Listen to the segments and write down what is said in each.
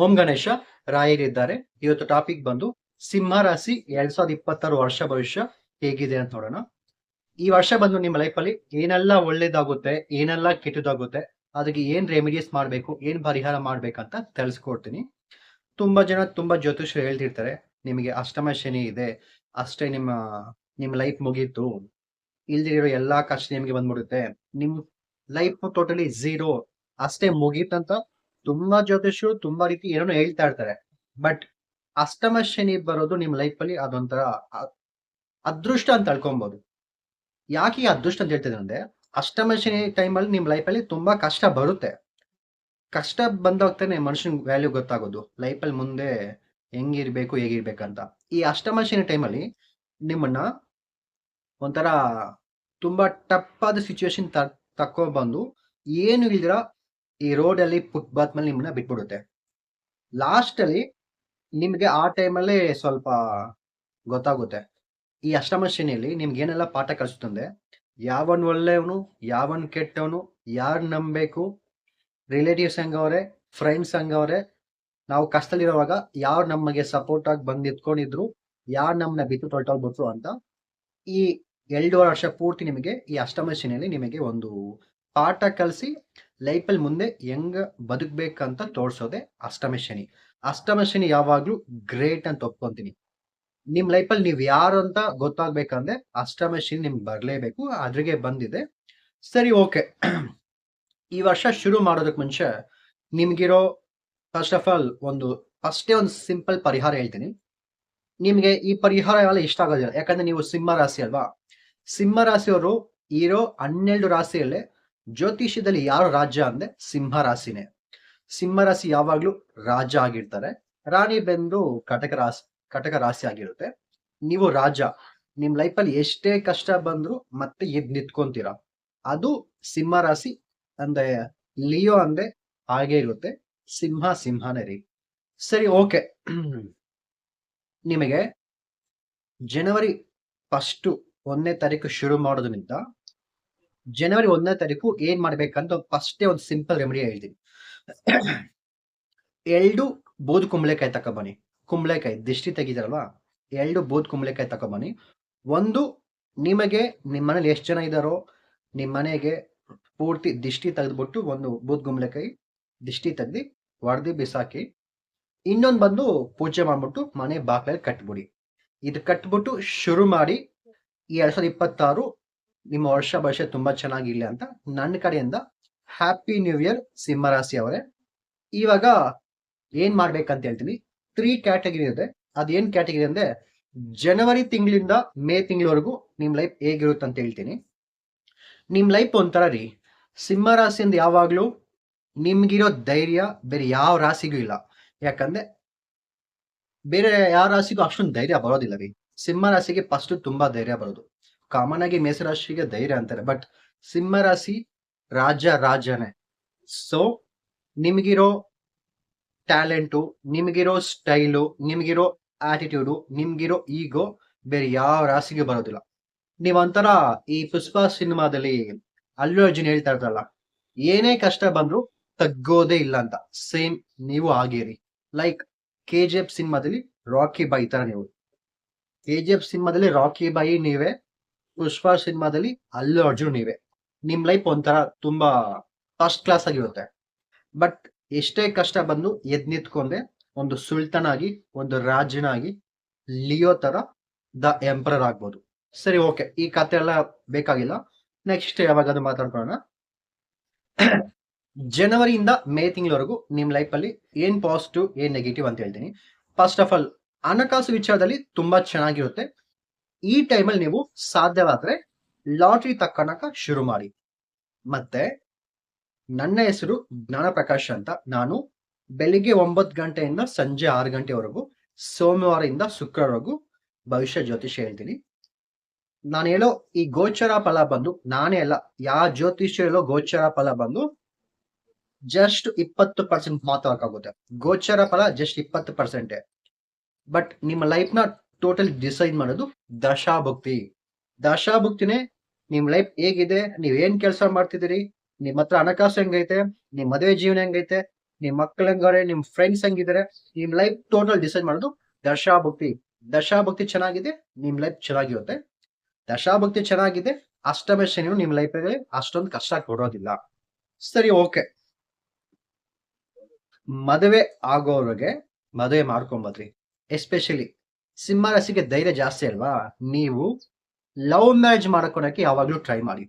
ಓಂ ಗಣೇಶ ರಾಯರಿದ್ದಾರೆ. ಇವತ್ತು ಟಾಪಿಕ್ ಬಂದು ಸಿಂಹ ರಾಶಿ ಎರಡ್ ಸಾವಿರದ ಇಪ್ಪತ್ತಾರು ವರ್ಷ ಭವಿಷ್ಯ ಹೇಗಿದೆ ಅಂತ ನೋಡೋಣ. ಈ ವರ್ಷ ಬಂದು ನಿಮ್ಮ ಲೈಫಲ್ಲಿ ಏನೆಲ್ಲ ಒಳ್ಳೇದಾಗುತ್ತೆ, ಏನೆಲ್ಲ ಕೆಟ್ಟದಾಗುತ್ತೆ, ಅದಕ್ಕೆ ಏನ್ ರೆಮಿಡೀಸ್ ಮಾಡ್ಬೇಕು, ಏನ್ ಪರಿಹಾರ ಮಾಡ್ಬೇಕಂತ ತಿಳಿಸ್ಕೊಡ್ತೀನಿ. ತುಂಬಾ ಜನ ತುಂಬಾ ಜ್ಯೋತಿಷ್ಯರು ಹೇಳ್ತಿರ್ತಾರೆ, ನಿಮಗೆ ಅಷ್ಟಮ ಶನಿ ಇದೆ, ಅಷ್ಟೇ ನಿಮ್ಮ ನಿಮ್ಮ ಲೈಫ್ ಮುಗೀತು. ಇಲ್ದಿರೋ ಎಲ್ಲಾ ಕಷ್ಟ ನಿಮಗೆ ಬಂದ್ಬಿಡುತ್ತೆ. ನಿಮ್ ಲೈಫ್ ಟೋಟಲಿ ಝೀರೋ ಅಷ್ಟೇ ಮುಗೀತಂತ ತುಂಬಾ ಜ್ಯೋತಿಷ್ಯರು ತುಂಬಾ ರೀತಿ ಏನೋ ಹೇಳ್ತಾ ಇರ್ತಾರೆ. ಬಟ್ ಅಷ್ಟಮ ಶನಿ ಬರೋದು ನಿಮ್ ಲೈಫ್ ಅಲ್ಲಿ ಅದೊಂಥರ ಅದೃಷ್ಟ ಅಂತ ತಳ್ಕೊಬಹುದು ಯಾಕೆ ಅದೃಷ್ಟ ಅಂತ ಹೇಳ್ತಿದ್ರೆ ಅಂದ್ರೆ ಅಷ್ಟಮ ಶನಿ ಟೈಮಲ್ಲಿ ನಿಮ್ ಲೈಫ್ ಅಲ್ಲಿ ತುಂಬಾ ಕಷ್ಟ ಬರುತ್ತೆ. ಕಷ್ಟ ಬಂದಾಗ್ತಾನೆ ಮನುಷ್ಯನ್ ವ್ಯಾಲ್ಯೂ ಗೊತ್ತಾಗೋದು. ಲೈಫ್ ಅಲ್ಲಿ ಮುಂದೆ ಹೆಂಗಿರ್ಬೇಕು ಹೇಗಿರ್ಬೇಕಂತ ಈ ಅಷ್ಟಮ ಶನಿ ಟೈಮಲ್ಲಿ ನಿಮ್ಮನ್ನ ಒಂಥರ ತುಂಬಾ ಟಪ್ಪಾದ ಸಿಚುವೇಶನ್ ತಕ್ಕೊಬಂದು ಏನು ಇಲ್ದಿರ ಈ ರೋಡ್ ಅಲ್ಲಿ ಫುಟ್ಪಾತ್ ಮೇಲೆ ನಿಮ್ಮನ್ನ ಬಿಟ್ಬಿಡುತ್ತೆ. ಲಾಸ್ಟಲ್ಲಿ ನಿಮ್ಗೆ ಆ ಟೈಮಲ್ಲಿ ಸ್ವಲ್ಪ ಗೊತ್ತಾಗುತ್ತೆ. ಈ ಅಷ್ಟಮ ಶ್ರೇಣಿಯಲ್ಲಿ ನಿಮ್ಗೆ ಏನೆಲ್ಲ ಪಾಠ ಕಲಿಸುತ್ತಂದ್ರೆ ಯಾವನ್ ಒಳ್ಳೆಯವನು, ಯಾವನ್ ಕೆಟ್ಟವನು, ಯಾರು ನಂಬಬೇಕು ರಿಲೇಟಿವ್ಸ್ ಹಂಗವ್ರೆ ಫ್ರೆಂಡ್ಸ್ ಹಂಗವ್ರೆ, ನಾವು ಕಷ್ಟದಲ್ಲಿರುವಾಗ ಯಾರು ನಮಗೆ ಸಪೋರ್ಟ್ ಆಗಿ ಬಂದು ನಿಂತ್ಕೊಂಡಿದ್ರು, ಯಾರು ನಮ್ಮನ್ನ ಬಿಟ್ಟು ಬಿಟ್ರು ಅಂತ ಈ ಎರಡೂವರೆ ವರ್ಷ ಪೂರ್ತಿ ನಿಮಗೆ ಈ ಅಷ್ಟಮ ಶ್ರೇಣಿಯಲ್ಲಿ ನಿಮಗೆ ಒಂದು ಪಾಠ ಕಲಿಸಿ ಲೈಫಲ್ಲಿ ಮುಂದೆ ಹೆಂಗ ಬದುಕ್ಬೇಕಂತ ತೋರ್ಸೋದೆ ಅಷ್ಟಮ ಶನಿ. ಅಷ್ಟಮ ಶನಿ ಯಾವಾಗ್ಲೂ ಗ್ರೇಟ್ ಅಂತ ಒಪ್ಕೊಂತೀನಿ. ನಿಮ್ ಲೈಫಲ್ಲಿ ನೀವ್ ಯಾರು ಅಂತ ಗೊತ್ತಾಗ್ಬೇಕಂದ್ರೆ ಅಷ್ಟಮ ಶನಿ ನಿಮ್ಗೆ ಬರ್ಲೇಬೇಕು, ಅದ್ರಿಗೆ ಬಂದಿದೆ. ಸರಿ, ಓಕೆ. ಈ ವರ್ಷ ಶುರು ಮಾಡೋದಕ್ಕೆ ಮುಂಚೆ ನಿಮ್ಗಿರೋ ಫಸ್ಟ್ ಆಫ್ ಆಲ್ ಒಂದು ಫಸ್ಟೇ ಒಂದು ಸಿಂಪಲ್ ಪರಿಹಾರ ಹೇಳ್ತೀನಿ. ನಿಮ್ಗೆ ಈ ಪರಿಹಾರ ಎಲ್ಲ ಇಷ್ಟ ಆಗೋದಿಲ್ಲ. ಯಾಕಂದ್ರೆ ನೀವು ಸಿಂಹ ರಾಶಿ ಅಲ್ವಾ? ಸಿಂಹ ರಾಶಿಯವರು ಇರೋ ಹನ್ನೆರಡು ರಾಶಿಯಲ್ಲೇ ಜ್ಯೋತಿಷ್ಯದಲ್ಲಿ ಯಾರು ರಾಜ ಅಂದ್ರೆ ಸಿಂಹ ರಾಶಿನೇ ಸಿಂಹ ರಾಶಿ ಯಾವಾಗ್ಲೂ ರಾಜ ಆಗಿರ್ತಾರೆ. ರಾಣಿ ಬೆಂದು ಕಟಕ ರಾಶಿ ಕಟಕ ರಾಶಿ ಆಗಿರುತ್ತೆ. ನೀವು ರಾಜ, ನಿಮ್ ಲೈಫಲ್ಲಿ ಎಷ್ಟೇ ಕಷ್ಟ ಬಂದ್ರು ಮತ್ತೆ ಎದ್ ನಿಂತ್ಕೊಂತೀರಾ? ಅದು ಸಿಂಹ ರಾಶಿ ಅಂದ್ರೆ ಲಿಯೋ ಅಂದ್ರೆ ಹಾಗೆ ಇರುತ್ತೆ. ಸಿಂಹ ಸಿಂಹನೇ ರೀ. ಸರಿ, ಓಕೆ. ನಿಮಗೆ ಜನವರಿ ಫಸ್ಟ್, ಒಂದನೇ ತಾರೀಕು ಶುರು ಮಾಡೋದ್ರಿಂದ ಜನವರಿ ಒಂದನೇ ತಾರೀಕು ಏನ್ ಮಾಡ್ಬೇಕಂತ ಫಸ್ಟೇ ಒಂದು ಸಿಂಪಲ್ ರೆಮಿಡಿ ಹೇಳ್ತೀನಿ. ಎರಡು ಬೋದ್ ಕುಂಬಳಕಾಯಿ ತಕೊಬನ್ನಿ. ಕುಂಬಳಕಾಯಿ, ದಿಷ್ಟಿ ತೆಗಿದಾರಲ್ವಾ ಎರಡು ಬೋದ್ ಕುಂಬಳಕಾಯಿ ತಕೊಬನ್ನಿ. ಒಂದು, ನಿಮಗೆ ನಿಮ್ಮ ಮನೇಲಿ ಎಷ್ಟು ಜನ ಇದ್ದಾರೋ ನಿಮ್ಮ ಮನೆಗೆ ಪೂರ್ತಿ ದಿಷ್ಟಿ ತೆಗೆದ್ಬಿಟ್ಟು ಒಂದು ಬೂದ್ ಕುಂಬಳಕಾಯಿ ದಿಷ್ಟಿ ತೆಗ್ದು ಒಡೆದು ಬಿಸಾಕಿ, ಇನ್ನೊಂದು ಬಂದು ಪೂಜೆ ಮಾಡ್ಬಿಟ್ಟು ಮನೆ ಬಾಗ್ಲಲ್ಲಿ ಕಟ್ಬಿಡಿ. ಇದು ಕಟ್ಬಿಟ್ಟು ಶುರು ಮಾಡಿ ಈ ಎರಡ್ ಸಾವಿರದ ಇಪ್ಪತ್ತಾರು ನಿಮ್ಮ ವರ್ಷ ಭಾಷೆ ತುಂಬಾ ಚೆನ್ನಾಗಿರ್ಲಿ ಅಂತ ನನ್ನ ಕಡೆಯಿಂದ ಹ್ಯಾಪಿ ನ್ಯೂ ಇಯರ್ ಸಿಂಹರಾಶಿ ಅವರೇ. ಇವಾಗ ಏನ್ ಮಾಡ್ಬೇಕಂತ ಹೇಳ್ತೀನಿ. ತ್ರೀ ಕ್ಯಾಟಗರಿ ಇದೆ ಅದೇನ್ ಕ್ಯಾಟಗರಿ ಅಂದ್ರೆ ಜನವರಿ ತಿಂಗಳಿಂದ ಮೇ ತಿಂಗಳವರೆಗೂ ನಿಮ್ ಲೈಫ್ ಹೇಗಿರುತ್ತೆ ಅಂತ ಹೇಳ್ತೀನಿ. ನಿಮ್ ಲೈಫ್ ಒಂಥರ ರೀ. ಸಿಂಹ ರಾಶಿಯಿಂದ ಯಾವಾಗ್ಲೂ ನಿಮ್ಗಿರೋ ಧೈರ್ಯ ಬೇರೆ ಯಾವ ರಾಶಿಗೂ ಇಲ್ಲ. ಯಾಕಂದ್ರೆ ಬೇರೆ ಯಾವ ರಾಶಿಗೂ ಅಷ್ಟೊಂದು ಧೈರ್ಯ ಬರೋದಿಲ್ಲ ರೀ. ಸಿಂಹರಾಶಿಗೆ ಫಸ್ಟ್ ತುಂಬಾ ಧೈರ್ಯ ಬರೋದು. ಕಾಮನ್ ಆಗಿ ಮೇಸರಾಶಿಗೆ ಧೈರ್ಯ ಅಂತಾರೆ. ಬಟ್ ಸಿಂಹ ರಾಶಿ ರಾಜ ರಾಜನೇ. ಸೊ ನಿಮಗಿರೋ ಟ್ಯಾಲೆಂಟು ನಿಮಗಿರೋ ಸ್ಟೈಲು ನಿಮಗಿರೋ ಆಟಿಟ್ಯೂಡು ನಿಮ್ಗಿರೋ ಈಗೋ ಬೇರೆ ಯಾವ ರಾಶಿಗೆ ಬರೋದಿಲ್ಲ. ನೀವಂತರ ಈ ಪುಷ್ಪ ಸಿನಿಮಾದಲ್ಲಿ ಅಲ್ಲು ಅರ್ಜುನ್ ಹೇಳ್ತಾ ಇರ್ತಾರಲ್ಲ, ಏನೇ ಕಷ್ಟ ಬಂದ್ರು ತಗ್ಗೋದೇ ಇಲ್ಲ ಅಂತ. ಸೇಮ್ ನೀವು ಆಗಿರಿ. ಲೈಕ್ ಕೆ ಜಿ ಎಫ್ ಸಿನಿಮಾದಲ್ಲಿ ರಾಕಿ ಬಾಯಿ ತರ ನೀವು. ಕೆ ಜಿ ಎಫ್ ಸಿನಿಮಾದಲ್ಲಿ ರಾಕಿ ಬಾಯಿ ನೀವೇ ಪುಷ್ಪ ಸಿನಿಮಾದಲ್ಲಿ ಅಲ್ಲೂ ಅರ್ಜುನ್ ಇವೆ. ನಿಮ್ ಲೈಫ್ ಒಂಥರ ತುಂಬಾ ಫಸ್ಟ್ ಕ್ಲಾಸ್ ಆಗಿರುತ್ತೆ. ಬಟ್ ಎಷ್ಟೇ ಕಷ್ಟ ಬಂದು ಎದ್ ನಿಂತ್ಕೊಂಡೆ ಒಂದು ಸುಲ್ತಾನಾಗಿ ಒಂದು ರಾಜನಾಗಿ ಲಿಯೋ ತರ ದ ಎಂಪರರ್ ಆಗ್ಬೋದು. ಸರಿ ಓಕೆ ಈ ಕತೆ ಎಲ್ಲ ಬೇಕಾಗಿಲ್ಲ. ನೆಕ್ಸ್ಟ್ ಯಾವಾಗಾದ್ರೂ ಮಾತಾಡ್ಕೊಳ್ಳೋಣ. ಜನವರಿಯಿಂದ ಮೇ ತಿಂಗಳವರೆಗೂ ನಿಮ್ ಲೈಫ್ ಅಲ್ಲಿ ಏನ್ ಪಾಸಿಟಿವ್ ಏನ್ ನೆಗೆಟಿವ್ ಅಂತ ಹೇಳ್ತೀನಿ. ಫಸ್ಟ್ ಆಫ್ ಆಲ್ ಹಣಕಾಸು ವಿಚಾರದಲ್ಲಿ ತುಂಬಾ ಚೆನ್ನಾಗಿರುತ್ತೆ. ಈ ಟೈಮಲ್ಲಿ ನೀವು ಸಾಧ್ಯವಾದ್ರೆ ಲಾಟ್ರಿ ತಕ್ಕನಕ ಶುರು ಮಾಡಿ. ಮತ್ತೆ ನನ್ನ ಹೆಸರು ಜ್ಞಾನ ಪ್ರಕಾಶ್ ಅಂತ. ನಾನು ಬೆಳಿಗ್ಗೆ ಒಂಬತ್ತು ಗಂಟೆಯಿಂದ ಸಂಜೆ ಆರು ಗಂಟೆವರೆಗೂ, ಸೋಮವಾರದಿಂದ ಶುಕ್ರವರೆಗೂ ಭವಿಷ್ಯ ಜ್ಯೋತಿಷ್ಯ ಹೇಳ್ತೀನಿ. ನಾನು ಹೇಳೋ ಈ ಗೋಚರ ಫಲ ಬಂದು, ನಾನೇ ಅಲ್ಲ ಯಾವ ಜ್ಯೋತಿಷ್ಯ ಹೇಳೋ ಗೋಚರ ಫಲ ಬಂದು ಜಸ್ಟ್ ಇಪ್ಪತ್ತು ಪರ್ಸೆಂಟ್ ಮಾತ್ರ ಆಗುತ್ತೆ ಗೋಚರ ಫಲ ಜಸ್ಟ್ ಇಪ್ಪತ್ತು ಪರ್ಸೆಂಟ್ ಬಟ್ ನಿಮ್ಮ ಲೈಫ್ನ ಟೋಟಲ್ ಡಿಸೈನ್ ಮಾಡೋದು ದಶಾಭಕ್ತಿ. ದಶಾಭಕ್ತಿನೇ ನಿಮ್ ಲೈಫ್ ಹೇಗಿದೆ, ನೀವ್ ಏನ್ ಕೆಲಸ ಮಾಡ್ತಿದ್ದೀರಿ, ನಿಮ್ ಹತ್ರ ಹಣಕಾಸು ಹೆಂಗೈತೆ, ನಿಮ್ ಮದುವೆ ಜೀವನ ಹೆಂಗೈತೆ, ನಿಮ್ ಮಕ್ಳು ಹೆಂಗಾರೆ ನಿಮ್ ಫ್ರೆಂಡ್ಸ್ ಹೆಂಗಿದ್ದಾರೆ, ನಿಮ್ ಲೈಫ್ ಟೋಟಲ್ ಡಿಸೈನ್ ಮಾಡೋದು ದಶಾಭಕ್ತಿ. ದಶಾಭಕ್ತಿ ಚೆನ್ನಾಗಿದೆ, ನಿಮ್ ಲೈಫ್ ಚೆನ್ನಾಗಿರುತ್ತೆ. ದಶಾಭಕ್ತಿ ಚೆನ್ನಾಗಿದೆ, ಅಷ್ಟಮ ಶನಿಯು ನಿಮ್ ಲೈಫಲ್ಲಿ ಅಷ್ಟೊಂದು ಕಷ್ಟ ಕೊಡೋದಿಲ್ಲ. ಸರಿ ಓಕೆ ಮದುವೆ ಆಗೋರಿಗೆ ಮದುವೆ ಮಾಡ್ಕೊಂಬದ್ರಿ ಎಸ್ಪೆಷಲಿ ಸಿಂಹ ರಾಶಿಗೆ ಧೈರ್ಯ ಜಾಸ್ತಿ ಅಲ್ವಾ? ನೀವು ಲವ್ ಮ್ಯಾರೇಜ್ ಮಾಡ್ಕೊಳಕ್ಕೆ ಯಾವಾಗ್ಲೂ ಟ್ರೈ ಮಾಡಿ.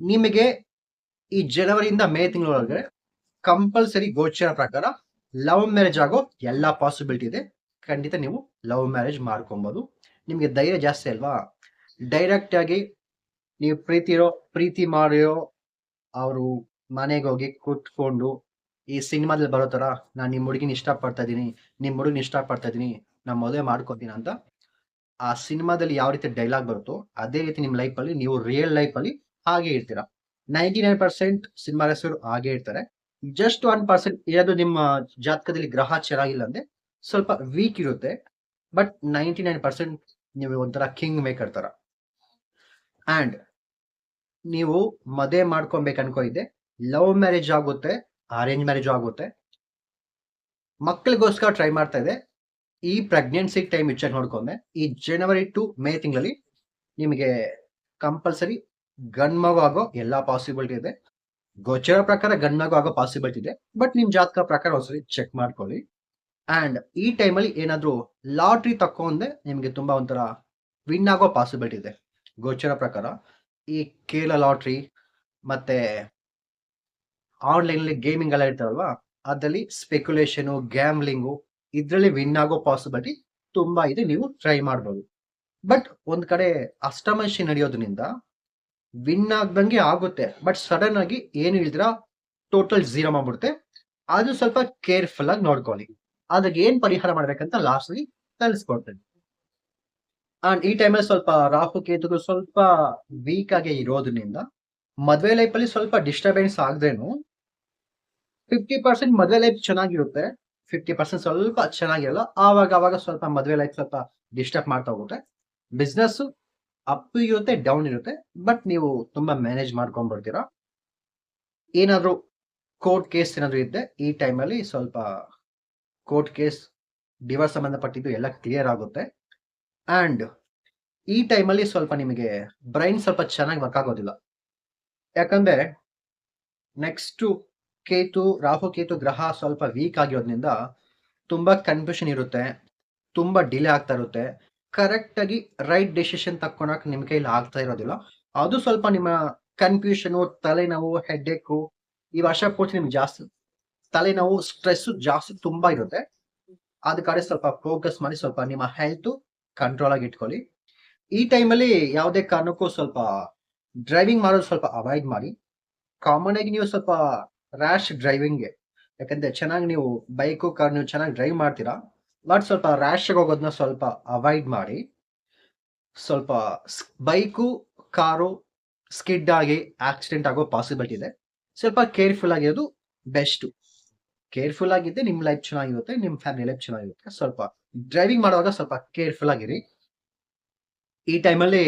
ನಿಮಗೆ ಈ ಜನವರಿಯಿಂದ ಮೇ ತಿಂಗಳೊಳಗೆ ಕಂಪಲ್ಸರಿ ಗೋಚರ ಪ್ರಕಾರ ಲವ್ ಮ್ಯಾರೇಜ್ ಆಗೋ ಎಲ್ಲ ಪಾಸಿಬಿಲಿಟಿ ಇದೆ. ಖಂಡಿತ ನೀವು ಲವ್ ಮ್ಯಾರೇಜ್ ಮಾಡ್ಕೊಬೋದು. ನಿಮಗೆ ಧೈರ್ಯ ಜಾಸ್ತಿ ಅಲ್ವಾ? ಡೈರೆಕ್ಟ್ ಆಗಿ ನೀವು ಪ್ರೀತಿ ಇರೋ ಪ್ರೀತಿ ಮಾಡಿರೋ ಅವರು ಮನೆಗೆ ಹೋಗಿ ಕೂತ್ಕೊಂಡು ಈ ಸಿನಿಮಾದಲ್ಲಿ ಬರೋ ಥರ ನಾನು ನಿಮ್ಮ ಹುಡುಗಿನ ಇಷ್ಟಪಡ್ತಾ ಇದ್ದೀನಿ ನಿಮ್ಮ ಹುಡುಗಿನ ಇಷ್ಟಪಡ್ತಾ ಇದ್ದೀನಿ ನಾನು ಮದುವೆ ಮಾಡ್ಕೊತೀನಿ ಅಂತ, ಆ ಸಿನಿಮಾದಲ್ಲಿ ಯಾವ ರೀತಿ ಡೈಲಾಗ್ ಬರುತ್ತೋ ಅದೇ ರೀತಿ ನಿಮ್ಮ ಲೈಫಲ್ಲಿ ನೀವು ರಿಯಲ್ ಲೈಫಲ್ಲಿ ಹಾಗೆ ಇರ್ತೀರಾ. ನೈಂಟಿ ನೈನ್ ಪರ್ಸೆಂಟ್ ಸಿನಿಮಾ ಹೆಸರು ಹಾಗೆ ಇರ್ತಾರೆ. ಜಸ್ಟ್ ಒನ್ ಪರ್ಸೆಂಟ್ ಏನಾದ್ರು ನಿಮ್ಮ ಜಾತಕದಲ್ಲಿ ಗ್ರಹ ಚೆನ್ನಾಗಿಲ್ಲ ಅಂದ್ರೆ ಸ್ವಲ್ಪ ವೀಕ್ ಇರುತ್ತೆ. ಬಟ್ ನೈಂಟಿ ನೈನ್ ಪರ್ಸೆಂಟ್ ನೀವು ಒಂಥರ ಕಿಂಗ್ ಮೇಕರ್ ತರ. ಅಂಡ್ ನೀವು ಮದುವೆ ಮಾಡ್ಕೊಬೇಕು ಅನ್ಕೊಂಡಿದ್ದೆ ಲವ್ ಮ್ಯಾರೇಜ್ ಆಗುತ್ತೆ ಅರೇಂಜ್ ಮ್ಯಾರೇಜ್ ಆಗುತ್ತೆ. ಮಕ್ಕಳಿಗೋಸ್ಕರ ಟ್ರೈ ಮಾಡ್ತಾ ಇದೆ. ಈ ಪ್ರೆಗ್ನೆನ್ಸಿ ಟೈಮ್ ವಿಚಾರ ನೋಡ್ಕೊಂಡೆ. ಈ ಜನವರಿ ಟು ಮೇ ತಿಂಗಳಲ್ಲಿ ನಿಮಗೆ ಕಂಪಲ್ಸರಿ ಗಂಡ್ಮಗು ಆಗೋ ಎಲ್ಲಾ ಪಾಸಿಬಿಲಿಟಿ ಇದೆ. ಗೋಚರ ಪ್ರಕಾರ ಗಂಡ್ಮಗು ಆಗೋ ಪಾಸಿಬಿಲಿಟಿ ಇದೆ. ಬಟ್ ನಿಮ್ ಜಾತಕ ಪ್ರಕಾರ ಒಂದ್ಸರಿ ಚೆಕ್ ಮಾಡ್ಕೊಳ್ಳಿ. ಅಂಡ್ ಈ ಟೈಮಲ್ಲಿ ಏನಾದರೂ ಲಾಟ್ರಿ ತಕೊಂಡೆ ನಿಮಗೆ ತುಂಬಾ ಒಂಥರ ವಿನ್ ಆಗೋ ಪಾಸಿಬಿಲಿಟಿ ಇದೆ. ಗೋಚರ ಪ್ರಕಾರ. ಈ ಕೇಲ ಲಾಟ್ರಿ ಮತ್ತೆ ಆನ್ಲೈನ್ ಅಲ್ಲಿ ಗೇಮಿಂಗ್ ಎಲ್ಲ ಇರ್ತಾರಲ್ವಾ, ಅದರಲ್ಲಿ ಸ್ಪೆಕ್ಯುಲೇಷನ್ ಗ್ಯಾಮ್ಲಿಂಗು ಇದ್ರಲ್ಲಿ ವಿನ್ ಆಗೋ ಪಾಸಿಬಿಲಿಟಿ ತುಂಬಾ ಇದೆ, ನೀವು ಟ್ರೈ ಮಾಡ್ಬೋದು. ಬಟ್ ಒಂದ್ ಕಡೆ ಅಷ್ಟಮಶಿ ನಡೆಯೋದ್ರಿಂದ ವಿನ್ ಆಗ್ದಂಗೆ ಆಗುತ್ತೆ ಬಟ್ ಸಡನ್ ಆಗಿ ಏನು ಹೇಳ್ತೀರಾ ಟೋಟಲ್ ಜೀರೋ ಮಾಡ್ಬಿಡುತ್ತೆ. ಅದು ಸ್ವಲ್ಪ ಕೇರ್ಫುಲ್ ಆಗಿ ನೋಡ್ಕೊಳ್ಳಿ. ಅದಕ್ಕೆ ಏನ್ ಪರಿಹಾರ ಮಾಡ್ಬೇಕಂತ ಲಾಸ್ಟ್ ಆಗಿ ತಿಳಿಸ್ಕೊಡ್ತೇನೆ ಅಂಡ್ ಈ ಟೈಮಲ್ಲಿ ಸ್ವಲ್ಪ ರಾಹು ಕೇತುಗಳು ಸ್ವಲ್ಪ ವೀಕ್ ಆಗಿ ಇರೋದ್ರಿಂದ ಮದುವೆ ಲೈಫ್ ಅಲ್ಲಿ ಸ್ವಲ್ಪ ಡಿಸ್ಟರ್ಬೆನ್ಸ್ ಆಗದೇನು ಫಿಫ್ಟಿ ಪರ್ಸೆಂಟ್ ಮದ್ವೆ ಲೈಫ್ ಚೆನ್ನಾಗಿರುತ್ತೆ. ಫಿಫ್ಟಿ ಪರ್ಸೆಂಟ್ ಸ್ವಲ್ಪ ಚೆನ್ನಾಗಿರಲ್ಲ. ಆವಾಗ ಆವಾಗ ಸ್ವಲ್ಪ ಮದುವೆ ಲೈಫ್ ಸ್ವಲ್ಪ ಡಿಸ್ಟರ್ಬ್ ಮಾಡ್ತಾ ಹೋಗುತ್ತೆ. ಬಿಸ್ನೆಸ್ ಅಪ್ ಇರುತ್ತೆ ಡೌನ್ ಇರುತ್ತೆ ಬಟ್ ನೀವು ತುಂಬಾ ಮ್ಯಾನೇಜ್ ಮಾಡ್ಕೊಂಡ್ ಬರ್ತೀರಾ. ಏನಾದ್ರು ಕೋರ್ಟ್ ಕೇಸ್ ಏನಾದರೂ ಇದ್ದೆ ಈ ಟೈಮಲ್ಲಿ ಸ್ವಲ್ಪ ಕೋರ್ಟ್ ಕೇಸ್ ಡಿವೋರ್ಸ್ ಸಂಬಂಧಪಟ್ಟಿದ್ದು ಎಲ್ಲ ಕ್ಲಿಯರ್ ಆಗುತ್ತೆ. ಅಂಡ್ ಈ ಟೈಮಲ್ಲಿ ಸ್ವಲ್ಪ ನಿಮಗೆ ಬ್ರೈನ್ ಸ್ವಲ್ಪ ಚೆನ್ನಾಗಿ ವರ್ಕ್ ಆಗೋದಿಲ್ಲ. ಯಾಕಂದ್ರೆ ನೆಕ್ಸ್ಟ್ ಕೇತು, ರಾಹು ಕೇತು ಗ್ರಹ ಸ್ವಲ್ಪ ವೀಕ್ ಆಗಿರೋದ್ರಿಂದ ತುಂಬಾ ಕನ್ಫ್ಯೂಷನ್ ಇರುತ್ತೆ, ತುಂಬಾ ಡಿಲೇ ಆಗ್ತಾ ಇರುತ್ತೆ. ಕರೆಕ್ಟ್ ಆಗಿ ರೈಟ್ ಡಿಸಿಷನ್ ತಕ್ಕೊಳಕ್ ನಿಮ್ ಕೈಲಿ ಆಗ್ತಾ ಇರೋದಿಲ್ಲ. ಅದು ಸ್ವಲ್ಪ ನಿಮ್ಮ ಕನ್ಫ್ಯೂಷನ್ ತಲೆನೋವು ಹೆಡ್ಡೇಕು ಈ ವರ್ಷ ಪೂರ್ತಿ ನಿಮ್ಗೆ ಜಾಸ್ತಿ, ತಲೆನೋವು ಸ್ಟ್ರೆಸ್ ಜಾಸ್ತಿ ತುಂಬಾ ಇರುತ್ತೆ. ಅದ ಕಡೆ ಸ್ವಲ್ಪ ಫೋಕಸ್ ಮಾಡಿ ಸ್ವಲ್ಪ ನಿಮ್ಮ ಹೆಲ್ತ್ ಕಂಟ್ರೋಲ್ ಆಗಿ ಇಟ್ಕೊಳ್ಳಿ. ಈ ಟೈಮಲ್ಲಿ ಯಾವುದೇ ಕಾರಣಕ್ಕೂ ಸ್ವಲ್ಪ ಡ್ರೈವಿಂಗ್ ಮಾಡೋದು ಸ್ವಲ್ಪ ಅವಾಯ್ಡ್ ಮಾಡಿ. ಕಾಮನ್ ಆಗಿ ನೀವು ಸ್ವಲ್ಪ ರ್ಯಾಶ್ ಡ್ರೈವಿಂಗ್ಗೆ ಯಾಕಂದ್ರೆ ಚೆನ್ನಾಗಿ ನೀವು ಬೈಕು ಕಾರ್ ನೀವು ಚೆನ್ನಾಗಿ ಡ್ರೈವ್ ಮಾಡ್ತೀರಾ ಬಟ್ ಸ್ವಲ್ಪ ರ್ಯಾಶ್ ಹೋಗೋದನ್ನ ಸ್ವಲ್ಪ ಅವಾಯ್ಡ್ ಮಾಡಿ. ಸ್ವಲ್ಪ ಬೈಕು ಕಾರು ಸ್ಕಿಡ್ ಆಗಿ ಆಕ್ಸಿಡೆಂಟ್ ಆಗೋ ಪಾಸಿಬಿಲಿಟಿ ಇದೆ. ಸ್ವಲ್ಪ ಕೇರ್ಫುಲ್ ಆಗಿರೋದು ಬೆಸ್ಟ್ ಕೇರ್ಫುಲ್ ಆಗಿದ್ದೆ ನಿಮ್ ಲೈಫ್ ಚೆನ್ನಾಗಿರುತ್ತೆ ನಿಮ್ಮ ಫ್ಯಾಮಿಲಿ ಲೈಫ್ ಚೆನ್ನಾಗಿರುತ್ತೆ. ಸ್ವಲ್ಪ ಡ್ರೈವಿಂಗ್ ಮಾಡುವಾಗ ಸ್ವಲ್ಪ ಕೇರ್ಫುಲ್ ಆಗಿರಿ. ಈ ಟೈಮಲ್ಲಿ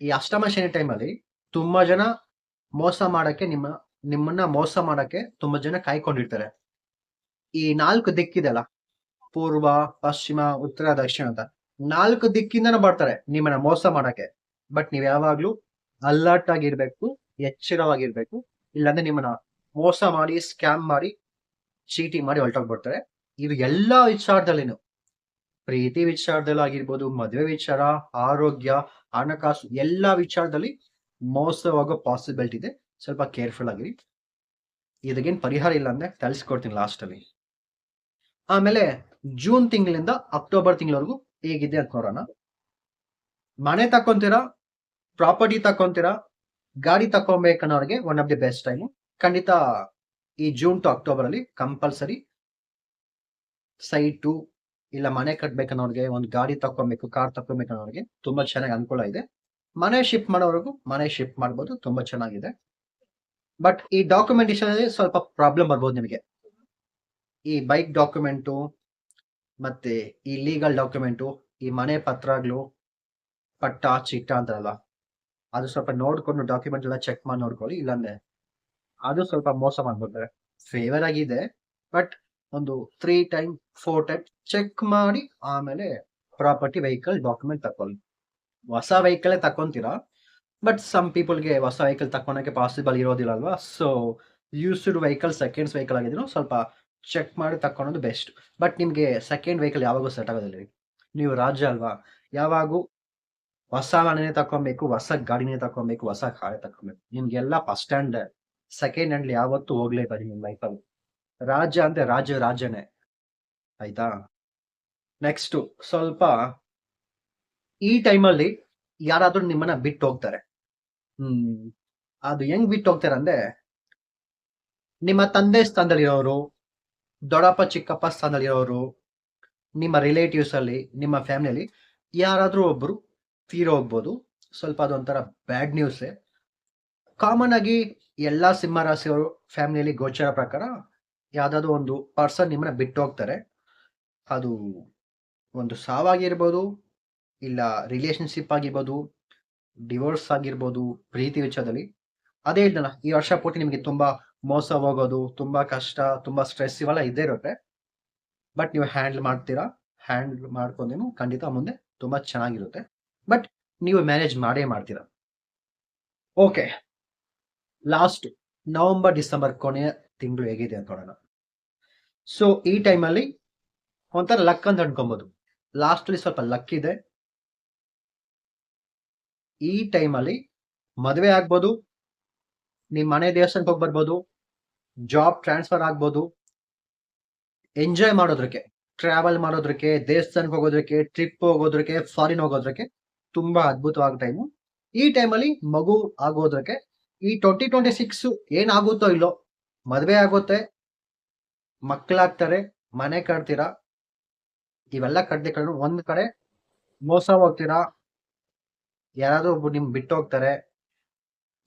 ಈ ಅಷ್ಟಮ ಶನಿ ಟೈಮಲ್ಲಿ ತುಂಬಾ ಜನ ಮೋಸ ಮಾಡೋಕ್ಕೆ ನಿಮ್ಮ ನಿಮ್ಮನ್ನ ಮೋಸ ಮಾಡಕ್ಕೆ ತುಂಬಾ ಜನ ಕಾಯ್ಕೊಂಡಿರ್ತಾರೆ. ಈ ನಾಲ್ಕು ದಿಕ್ಕಿದೆಲ್ಲ ಪೂರ್ವ, ಪಶ್ಚಿಮ, ಉತ್ತರ, ದಕ್ಷಿಣ ಅಂತ. ನಾಲ್ಕು ದಿಕ್ಕಿಂದನೂ ಬರ್ತಾರೆ ನಿಮ್ಮನ್ನ ಮೋಸ ಮಾಡಕ್ಕೆ. ಬಟ್ ನೀವ್ ಯಾವಾಗ್ಲೂ ಅಲರ್ಟ್ ಆಗಿರ್ಬೇಕು, ಎಚ್ಚರವಾಗಿರ್ಬೇಕು. ಇಲ್ಲಾಂದ್ರೆ ನಿಮ್ಮನ್ನ ಮೋಸ ಮಾಡಿ ಸ್ಕ್ಯಾಮ್ ಮಾಡಿ ಚೀಟಿ ಮಾಡಿ ಹೊರಟೋಗ್ಬಿಡ್ತಾರೆ. ಇದು ಎಲ್ಲಾ ವಿಚಾರದಲ್ಲಿನೂ. ಪ್ರೀತಿ ವಿಚಾರದಲ್ಲಿ ಆಗಿರ್ಬೋದು, ಮದುವೆ ವಿಚಾರ, ಆರೋಗ್ಯ, ಹಣಕಾಸು ಎಲ್ಲಾ ವಿಚಾರದಲ್ಲಿ ಮೋಸವಾಗೋ ಪಾಸಿಬಿಲಿಟಿ ಇದೆ. ಸ್ವಲ್ಪ ಕೇರ್ಫುಲ್ ಆಗಿರಿ ಇದಕ್ಕೇನು ಪರಿಹಾರ ಇಲ್ಲ ಅಂದ್ರೆ ಲಾಸ್ಟ್ ಅಲ್ಲಿ. ಆಮೇಲೆ ಜೂನ್ ತಿಂಗಳಿಂದ ಅಕ್ಟೋಬರ್ ತಿಂಗಳವರೆಗೂ ಹೇಗಿದೆ ಅಂತ ನೋಡೋಣ. ಮನೆ ತಕೊಂತೀರಾ ಪ್ರಾಪರ್ಟಿ ತಕೊಂತೀರಾ ಗಾಡಿ ತಕೊಬೇಕನ್ನೋರಿಗೆ one of the best time ಖಂಡಿತ ಈ ಜೂನ್ ಟು ಅಕ್ಟೋಬರ್ ಅಲ್ಲಿ ಕಂಪಲ್ಸರಿ ಸೈಟು ಇಲ್ಲ ಮನೆ ಕಟ್ಬೇಕನ್ನೋರಿಗೆ, ಒಂದು ಗಾಡಿ ತಕೊಬೇಕು ಕಾರ್ ತಕೊಬೇಕನ್ನೋರಿಗೆ ತುಂಬಾ ಚೆನ್ನಾಗಿ ಅನುಕೂಲ ಇದೆ. ಮನೆ ಶಿಫ್ಟ್ ಮಾಡೋವರೆಗೂ ಮನೆ ಶಿಫ್ಟ್ ಮಾಡ್ಬೋದು, ತುಂಬಾ ಚೆನ್ನಾಗಿದೆ. ಬಟ್ ಈ ಡಾಕ್ಯುಮೆಂಟೇಶನ್ ಅಲ್ಲಿ ಸ್ವಲ್ಪ ಪ್ರಾಬ್ಲಮ್ ಬರ್ಬೋದು ನಿಮಗೆ. ಈ ಬೈಕ್ ಡಾಕ್ಯುಮೆಂಟು ಮತ್ತೆ ಈ ಲೀಗಲ್ ಡಾಕ್ಯುಮೆಂಟು ಈ ಮನೆ ಪತ್ರಗಳು, ಪಟ್ಟ, ಚಿಟ್ಟ ಅಂತಾರಲ್ಲ, ಅದು ಸ್ವಲ್ಪ ನೋಡ್ಕೊಂಡು ಡಾಕ್ಯುಮೆಂಟ್ ಎಲ್ಲ ಚೆಕ್ ಮಾಡಿ ನೋಡ್ಕೊಳ್ಳಿ, ಇಲ್ಲಾಂದ್ರೆ ಅದು ಸ್ವಲ್ಪ ಮೋಸ ಮಾಡ್ಬಿಡ್ತಾರೆ. ಫೇವರ್ ಆಗಿದೆ ಬಟ್ ಒಂದು three time four time check ಮಾಡಿ, ಆಮೇಲೆ ಪ್ರಾಪರ್ಟಿ ವೆಹಿಕಲ್ ಡಾಕ್ಯುಮೆಂಟ್ ತಕೊಳ್ಳಿ ಹೊಸ ವೆಹಿಕಲ್ ತಕೊಂತೀರಾ ಬಟ್ ಸಮ್ ಪೀಪಲ್ಗೆ ಹೊಸ ವೆಹಿಕಲ್ ತಕ್ಕೊಳಕ್ಕೆ ಪಾಸಿಬಲ್ ಇರೋದಿಲ್ಲ ಅಲ್ವಾ so used vehicle seconds vehicle ಆಗಿದ್ರು ಸ್ವಲ್ಪ ಚೆಕ್ ಮಾಡಿ ತಕ್ಕೊಳೋದು ಬೆಸ್ಟ್ ಬಟ್ ನಿಮಗೆ ಸೆಕೆಂಡ್ ವೆಹಿಕಲ್ ಯಾವಾಗೂ ಸೆಟ್ ಆಗೋದಿಲ್ಲ ನೀವು ರಾಜ್ಯ ಅಲ್ವಾ? ಯಾವಾಗೂ ಹೊಸ ಮನೆನೇ ತಕೊಬೇಕು ಹೊಸ ಗಾಡಿನೇ ತಕೊಬೇಕು ಹೊಸ ಕಾರೇ ತಕೊಬೇಕು ನಿಮ್ಗೆಲ್ಲ ಫಸ್ಟ್ ಹ್ಯಾಂಡ್ ಸೆಕೆಂಡ್ ಹ್ಯಾಂಡ್ ಯಾವತ್ತೂ ಹೋಗ್ಲೇಬಾರಿ ನಿಮ್ಮ ಲೈಫಲ್ಲಿ ರಾಜ್ಯ ಅಂದ್ರೆ ರಾಜ್ಯ ರಾಜ್ಯನೇ ಆಯ್ತಾ? ನೆಕ್ಸ್ಟ್ ಸ್ವಲ್ಪ ಈ ಟೈಮಲ್ಲಿ ಯಾರಾದರೂ ನಿಮ್ಮನ್ನ ಬಿಟ್ಟು ಹೋಗ್ತಾರೆ. ಅದು ಹೆಂಗ್ ಬಿಟ್ಟು ಹೋಗ್ತಾರೆ ಅಂದ್ರೆ, ನಿಮ್ಮ ತಂದೆ ಸ್ಥಾನದಲ್ಲಿರೋರು, ದೊಡ್ಡಪ್ಪ, ಚಿಕ್ಕಪ್ಪ ಸ್ಥಾನದಲ್ಲಿರೋರು, ನಿಮ್ಮ ರಿಲೇಟಿವ್ಸ್ ಅಲ್ಲಿ, ನಿಮ್ಮ ಫ್ಯಾಮಿಲಿಯಲ್ಲಿ ಯಾರಾದರೂ ಒಬ್ಬರು ತೀರೋ ಹೋಗ್ಬೋದು. ಸ್ವಲ್ಪ ಅದೊಂಥರ ಬ್ಯಾಡ್ ನ್ಯೂಸೇ ಕಾಮನ್ ಆಗಿ ಎಲ್ಲಾ ಸಿಂಹ ರಾಶಿಯವರು ಫ್ಯಾಮಿಲಿಯಲ್ಲಿ ಗೋಚರ ಪ್ರಕಾರ ಯಾವುದಾದ್ರು ಒಂದು ಪರ್ಸನ್ ನಿಮ್ಮನ್ನ ಬಿಟ್ಟು ಹೋಗ್ತಾರೆ. ಅದು ಒಂದು ಸಾವಾಗಿರ್ಬೋದು, ಇಲ್ಲ ರಿಲೇಶನ್ಶಿಪ್ ಆಗಿರ್ಬೋದು ಡಿವೋರ್ಸ್ ಆಗಿರ್ಬೋದು, ಪ್ರೀತಿ ವಿಚಾರದಲ್ಲಿ ಅದೇ ಹೇಳ್ದಲ್ಲ, ಈ ವರ್ಷ ಪೂರ್ತಿ ನಿಮಗೆ ತುಂಬಾ ಮೋಸ ಹೋಗೋದು ತುಂಬಾ ಕಷ್ಟ, ತುಂಬಾ ಸ್ಟ್ರೆಸ್ ಇವೆಲ್ಲ ಇದ್ದೇ ಇರುತ್ತೆ. ಬಟ್ ನೀವು ಹ್ಯಾಂಡಲ್ ಮಾಡ್ತೀರಾ? ಹ್ಯಾಂಡಲ್ ಮಾಡ್ಕೊಂಡೇನು ಖಂಡಿತ ಮುಂದೆ ತುಂಬಾ ಚೆನ್ನಾಗಿರುತ್ತೆ. ಬಟ್ ನೀವು ಮ್ಯಾನೇಜ್ ಮಾಡೇ ಮಾಡ್ತೀರಾ? ಓಕೆ ಲಾಸ್ಟ್ ನವೆಂಬರ್ ಡಿಸೆಂಬರ್ ಕೊನೆಯ ತಿಂಗಳು ಹೇಗಿದೆ ಅಂತ ನೋಡೋಣ. ಸೊ ಈ ಟೈಮಲ್ಲಿ ಒಂಥರ ಲಕ್ ಅಂತ ಅನ್ಕೊಬೋದು. ಲಾಸ್ಟಲ್ಲಿ ಸ್ವಲ್ಪ ಲಕ್ ಇದೆ. ಈ ಟೈಮಲ್ಲಿ ಮದುವೆ ಆಗ್ಬೋದು ನಿಮ್ ಮನೆ ದೇವಸ್ಥಾನಕ್ಕೆ ಹೋಗಿ ಬರ್ಬೋದು ಜಾಬ್ ಟ್ರಾನ್ಸ್ಫರ್ ಆಗ್ಬೋದು ಎಂಜಾಯ್ ಮಾಡೋದಕ್ಕೆ ಟ್ರಾವೆಲ್ ಮಾಡೋದಕ್ಕೆ ದೇವಸ್ಥಾನಕ್ಕೆ ಹೋಗೋದಕ್ಕೆ ಟ್ರಿಪ್ ಹೋಗೋದಕ್ಕೆ ಫಾರಿನ್ ಹೋಗೋದಕ್ಕೆ ತುಂಬಾ ಅದ್ಭುತವಾದ ಟೈಮು ಈ ಟೈಮಲ್ಲಿ ಮಗು ಆಗೋದಕ್ಕೆ ಈ ಟ್ವೆಂಟಿ ಟ್ವೆಂಟಿ ಸಿಕ್ಸ್ ಏನಾಗುತ್ತೋ ಇಲ್ಲೋ, ಮದುವೆ ಆಗುತ್ತೆ, ಮಕ್ಕಳಾಗ್ತಾರೆ, ಮನೆ ಕಟ್ತೀರಾ, ಇವೆಲ್ಲ ಕಟ್ದೆ ಕಡೆ ಒಂದ್ ಕಡೆ ಮೋಸ ಹೋಗ್ತೀರಾ ಯಾರಾದ್ರೂ ಒಬ್ರು ನಿಮ್ ಬಿಟ್ಟು ಹೋಗ್ತಾರೆ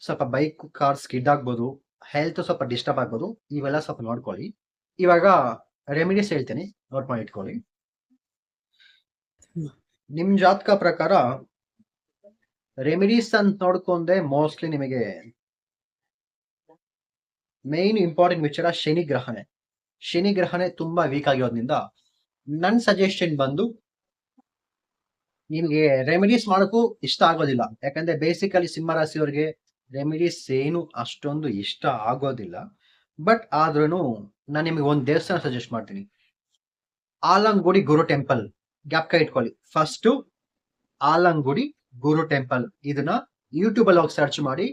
ಸ್ವಲ್ಪ ಬೈಕ್ ಕಾರ್ ಸ್ಕಿಡ್ ಆಗ್ಬೋದು ಹೆಲ್ತ್ ಸ್ವಲ್ಪ ಡಿಸ್ಟರ್ಬ್ ಆಗ್ಬೋದು ಇವೆಲ್ಲ ಸ್ವಲ್ಪ ನೋಡ್ಕೊಳ್ಳಿ. ಇವಾಗ ರೆಮಿಡೀಸ್ ಹೇಳ್ತೀನಿ ನೋಟ್ ಮಾಡಿ ಇಟ್ಕೊಳ್ಳಿ. ನಿಮ್ ಜಾತಕ ಪ್ರಕಾರ ರೆಮಿಡೀಸ್ ಅಂತ ನೋಡ್ಕೊಂಡೆ ಮೋಸ್ಟ್ಲಿ ನಿಮಗೆ ಮೇನ್ ಇಂಪಾರ್ಟೆಂಟ್ ವಿಚಾರ ಶನಿ ಗ್ರಹಣೆ ಶನಿ ಗ್ರಹಣೆ ತುಂಬಾ ವೀಕ್ ಆಗಿರೋದ್ರಿಂದ ನನ್ ಸಜೆಷನ್ ಬಂದು ನಿಮ್ಗೆ ರೆಮಿಡೀಸ್ ಮಾಡೋಕ್ಕೂ ಇಷ್ಟ ಆಗೋದಿಲ್ಲ. ಯಾಕಂದ್ರೆ ಬೇಸಿಕಲಿ ಸಿಂಹರಾಶಿಯವ್ರಿಗೆ ರೆಮಿಡೀಸ್ ಏನು ಅಷ್ಟೊಂದು ಇಷ್ಟ ಆಗೋದಿಲ್ಲ. ಬಟ್ ಆದ್ರೂ ನಾನು ನಿಮಗೆ ಒಂದು ದೇವಸ್ಥಾನ ಸಜೆಸ್ಟ್ ಮಾಡ್ತೀನಿ. ಆಲಂಗುಡಿ ಗುರು ಟೆಂಪಲ್ ಜ್ಞಾಪಕ ಇಟ್ಕೊಳ್ಳಿ. ಫಸ್ಟ್ ಆಲಂಗುಡಿ ಗುರು ಟೆಂಪಲ್ ಇದನ್ನ ಯೂಟ್ಯೂಬ್ ಅಲ್ಲಿ ಹೋಗಿ ಸರ್ಚ್ ಮಾಡಿ